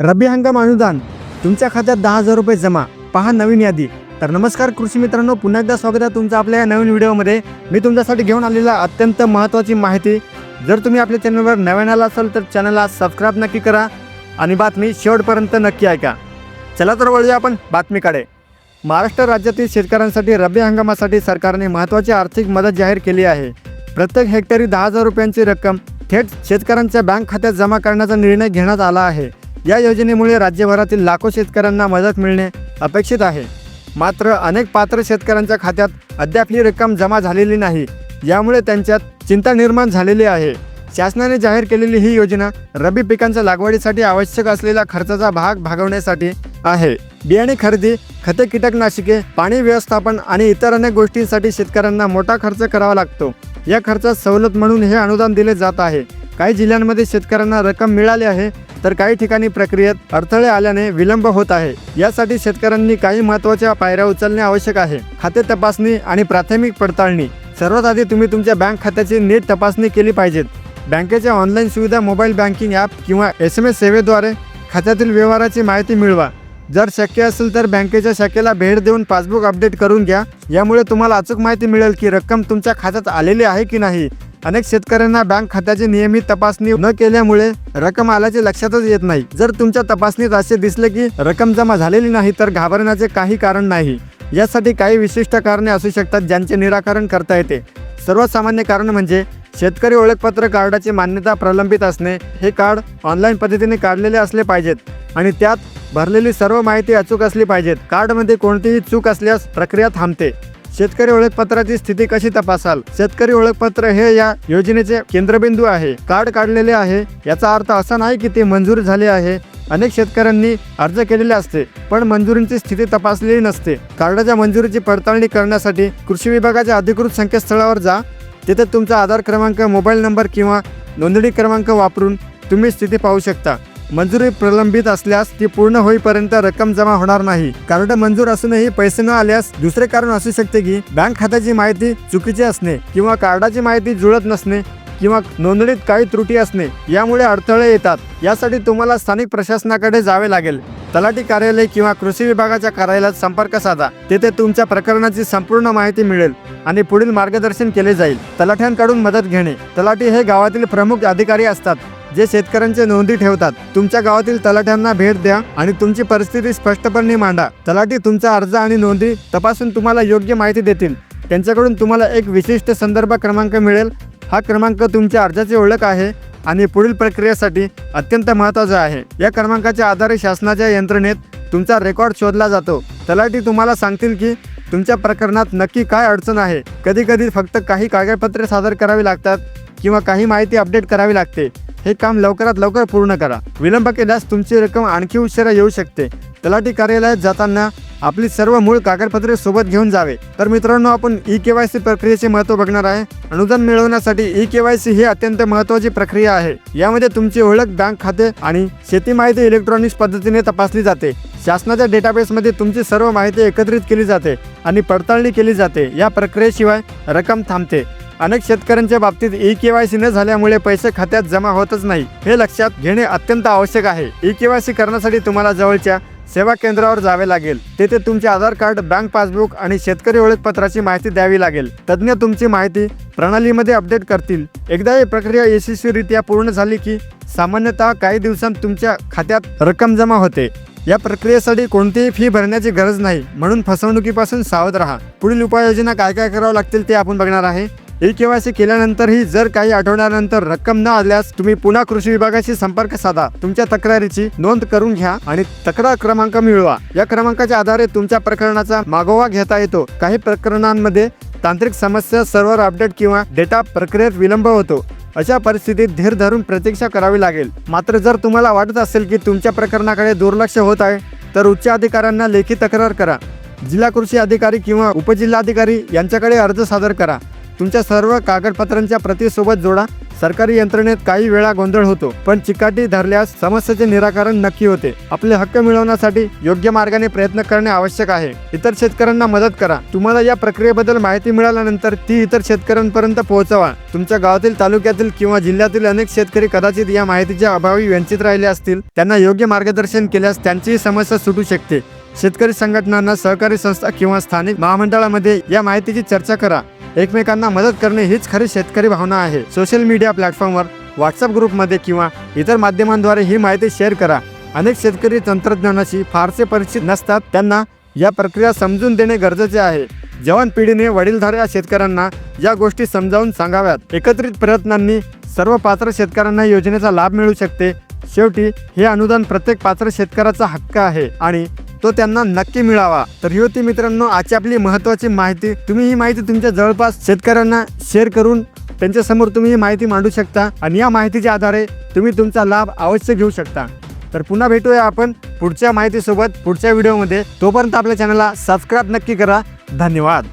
रब्बी हंगाम अनुदान तुमच्या खात्यात दहा हजार रुपये जमा. पहा नवीन यादी. तर नमस्कार कृषी मित्रांनो पुन्हा एकदा स्वागत आहे तुमचं आपल्या या नवीन व्हिडिओमध्ये. मी तुमच्यासाठी घेऊन आलेला अत्यंत महत्त्वाची माहिती. जर तुम्ही आपल्या चॅनलवर नव्यान आला असाल तर चॅनलला सबस्क्राईब नक्की करा आणि बातमी शेवटपर्यंत नक्की ऐका. चला तर वळूया आपण बातमीकडे. महाराष्ट्र राज्यातील शेतकऱ्यांसाठी रब्बी हंगामासाठी सरकारने महत्त्वाची आर्थिक मदत जाहीर केली आहे. प्रत्येक हेक्टरी दहा हजार रुपयांची रक्कम थेट शेतकऱ्यांच्या बँक खात्यात जमा करण्याचा निर्णय घेण्यात आला आहे. या योजनेमुळे राज्यभरातील लाखो शेतकऱ्यांना मदत मिळणे अपेक्षित आहे. मात्र अनेक पात्र शेतकऱ्यांच्या खात्यात अद्याप ही रक्कम जमा झालेली नाही. यामुळे त्यांच्यात चिंता निर्माण झालेली आहे. शासनाने जाहीर केलेली ही योजना रब्बी पिकांच्या लागवडीसाठी आवश्यक असलेल्या खर्चाचा भाग भागवण्यासाठी आहे. बियाणे खरेदी खते कीटकनाशके पाणी व्यवस्थापन आणि इतर अनेक गोष्टींसाठी शेतकऱ्यांना मोठा खर्च करावा लागतो. या खर्चात सवलत म्हणून हे अनुदान दिले जात आहे. काही जिल्ह्यांमध्ये शेतकऱ्यांना रक्कम मिळाली आहे तर काही ठिकाणी प्रक्रियेत अडथळे आल्याने विलंब होत आहे. यासाठी शेतकऱ्यांनी काही महत्त्वाच्या पायऱ्या उचलणे आवश्यक आहे. खाते तपासणी आणि प्राथमिक पडताळणी. सर्वात आधी तुम्ही तुमच्या बँक खात्याची नीट तपासणी केली पाहिजेत. बँकेच्या ऑनलाईन सुविधा मोबाईल बँकिंग ॲप किंवा एस एम एस सेवेद्वारे खात्यातील व्यवहाराची माहिती मिळवा. जर शक्य असेल तर बँकेच्या शाखेला भेट देऊन पासबुक अपडेट करून घ्या. यामुळे तुम्हाला अचूक माहिती मिळेल की रक्कम तुमच्या खात्यात आलेली आहे की नाही. अनेक शेतकऱ्यांना बँक खात्याची नियमित तपासणी न केल्यामुळे रक्कम आल्याचे लक्षातच येत नाही. जर तुमच्या तपासणीत असे दिसले की रक्कम जमा झालेली नाही तर घाबरण्याचे काही कारण नाही. यासाठी काही विशिष्ट कारणे असू शकतात ज्यांचे निराकरण करता येते. सर्वात सामान्य कारण म्हणजे शेतकरी ओळखपत्र कार्डाची मान्यता प्रलंबित असणे. हे कार्ड ऑनलाईन पद्धतीने काढलेले असले पाहिजेत. आणि त्यात भरलेली सर्व माहिती अचूक असली पाहिजेत. कार्डमध्ये कोणतीही चूक असल्यास प्रक्रिया थांबते. शेतकरी ओळखपत्राची स्थिती कशी तपासाल? शेतकरी ओळखपत्र हे या योजनेचे केंद्रबिंदू आहे. कार्ड काढलेले आहे. याचा अर्थ असा नाही की ते मंजूर झाले आहे. अनेक शेतकऱ्यांनी अर्ज केलेले असते पण मंजुरींची स्थिती तपासलेली नसते. कार्डाच्या मंजुरीची पडताळणी करण्यासाठी कृषी विभागाच्या अधिकृत संकेतस्थळावर जा. तिथे तुमचा आधार क्रमांक मोबाईल नंबर किंवा नोंदणी क्रमांक वापरून तुम्ही स्थिती पाहू शकता. मंजुरी प्रलंबित असल्यास ती पूर्ण होईपर्यंत रक्कम जमा होणार नाही. कार्ड मंजूर असूनही पैसे न आल्यास दुसरे कारण असू शकते की बँक खात्याची माहिती चुकीची असणे किंवा कार्डाची माहिती जुळत नसणे किंवा नोंदणीत काही त्रुटी असणे यामुळे अडथळे येतात. यासाठी तुम्हाला स्थानिक प्रशासनाकडे जावे लागेल. तलाठी कार्यालय किंवा कृषी विभागाच्या कार्यालयात संपर्क साधा. तेथे तुमच्या प्रकरणाची संपूर्ण माहिती मिळेल आणि पुढील मार्गदर्शन केले जाईल. तलाठ्यांकडून मदत घेणे. तलाठी हे गावातील प्रमुख अधिकारी असतात. जे शेतकऱ्यांचे नोंदी ठेवतात तुमच्या गावातील तलाठ्यांना भेट द्या आणि तुमची परिस्थिती स्पष्टपणे मांडा. तलाठी तुमचा अर्ज आणि नोंदी तपासून तुम्हाला योग्य माहिती देतील. त्यांच्याकडून तुम्हाला एक विशिष्ट संदर्भ क्रमांक मिळेल. हा क्रमांक तुमच्या अर्जाची ओळख आहे आणि पुढील प्रक्रियेसाठी अत्यंत महत्त्वाचा आहे. या क्रमांकाच्या आधारे शासनाच्या यंत्रणेत तुमचा रेकॉर्ड शोधला जातो. तलाठी तुम्हाला सांगतील की तुमच्या प्रकरणात नक्की काय अडचण आहे. कधी कधी फक्त काही कागदपत्रे सादर करावी लागतात किंवा काही माहिती अपडेट करावी लागते. हे काम लवकरात लवकर पूर्ण करा. विलंब केल्यास तुमची रक्कम आणखी उशिरा येऊ शकते. तलाठी कार्यालयात जाताना आपली सर्व मूळ कागदपत्रे सोबत घेऊन जावे. तर मित्रांनो आपण ई के वाय सी प्रक्रियेचे महत्त्व बघणार आहे. अनुदान मिळवण्यासाठी ई के वाय सी ही अत्यंत महत्त्वाची प्रक्रिया आहे. यामध्ये तुमची ओळख बँक खाते आणि शेती माहिती इलेक्ट्रॉनिक्स पद्धतीने तपासली जाते. शासनाच्या डेटाबेसमध्ये तुमची सर्व माहिती एकत्रित केली जाते आणि पडताळणी केली जाते. या प्रक्रियेशिवाय रक्कम थांबते. अनेक शेतकऱ्यांच्या बाबतीत ई के वाय सी न झाल्यामुळे पैसे खात्यात जमा होतच नाही. हे लक्षात घेणे अत्यंत आवश्यक आहे. ई के वाय सी करण्यासाठी तुम्हाला जवळच्या सेवा केंद्रावर जावे लागेल. तेथे तुमचे आधार कार्ड बँक पासबुक आणि शेतकरी ओळखपत्राची माहिती द्यावी लागेल. तज्ज्ञ तुमची माहिती प्रणालीमध्ये अपडेट करतील. एकदा ही प्रक्रिया यशस्वीरित्या पूर्ण झाली की सामान्यतः काही दिवसांत तुमच्या खात्यात रक्कम जमा होते. या प्रक्रियेसाठी कोणतीही फी भरण्याची गरज नाही. म्हणून फसवणुकीपासून सावध राहा. पुढील उपाययोजना काय काय करावं लागतील ते आपण बघणार आहे. ई केवायसी केल्यानंतरही जर काही आठवड्यानंतर रक्कम न आल्यास तुम्ही पुन्हा कृषी विभागाशी संपर्क साधा. तुमच्या तक्रारीची नोंद करून घ्या आणि तक्रार क्रमांक मिळवा. या क्रमांकाच्या आधारे तुमच्या प्रकरणाचा मागोवा घेता येतो. काही प्रकरणांमध्ये तांत्रिक समस्या सर्व्हर अपडेट किंवा डेटा प्रक्रियेत विलंब होतो. अशा परिस्थितीत धीर धरून प्रतीक्षा करावी लागेल. मात्र जर तुम्हाला वाटत असेल की तुमच्या प्रकरणाकडे दुर्लक्ष होत आहे तर उच्च अधिकाऱ्यांना लेखी तक्रार करा. जिल्हा कृषी अधिकारी किंवा उपजिल्हाधिकारी यांच्याकडे अर्ज सादर करा. तुमच्या सर्व कागदपत्रांच्या प्रतीसोबत जोडा. सरकारी यंत्रणेत काही वेळा गोंधळ होतो पण चिकाटी धरल्यास समस्येचे निराकरण नक्की होते. आपले हक्क मिळवण्यासाठी योग्य मार्गाने प्रयत्न करणे आवश्यक आहे. इतर शेतकऱ्यांना मदत करा. तुम्हाला या प्रक्रियेबद्दल माहिती मिळाल्यानंतर ती इतर शेतकऱ्यांपर्यंत पोहोचवा. तुमच्या गावातील तालुक्यातील किंवा जिल्ह्यातील अनेक शेतकरी कदाचित या माहितीच्या अभावी वंचित राहिले असतील. त्यांना योग्य मार्गदर्शन केल्यास त्यांचीही समस्या सुटू शकते. शेतकरी संघटनांना सहकारी संस्था किंवा स्थानिक महामंडळामध्ये या माहितीची चर्चा करा. एकमेकांना मदत करणे हीच खरी शेतकरी भावना आहे. सोशल मीडिया प्लॅटफॉर्मवर व्हॉट्सअप ग्रुपमध्ये किंवा इतर माध्यमांद्वारे ही माहिती शेअर करा. अनेक शेतकरी तंत्रज्ञानाशी फारसे परिचित नसतात. त्यांना या प्रक्रिया समजून देणे गरजेचे आहे. जवान पिढीने वडीलधाऱ्या शेतकऱ्यांना या गोष्टी समजावून सांगाव्यात. एकत्रित प्रयत्नांनी सर्व पात्र शेतकऱ्यांना योजनेचा लाभ मिळू शकते. शेवटी हे अनुदान प्रत्येक पात्र शेतकऱ्याचा हक्क आहे. आणि तो त्यांना नक्की मिळावा. तर ही होती मित्रांनो आजची आपली महत्त्वाची माहिती तुम्ही ही माहिती तुमच्या जवळपास शेतकऱ्यांना शेअर करून त्यांच्यासमोर तुम्ही ही माहिती मांडू शकता आणि या माहितीच्या आधारे तुम्ही तुमचा लाभ अवश्य घेऊ शकता. तर पुन्हा भेटूया आपण पुढच्या माहितीसोबत पुढच्या व्हिडिओमध्ये. तोपर्यंत आपल्या चॅनलला सबस्क्राईब नक्की करा. धन्यवाद.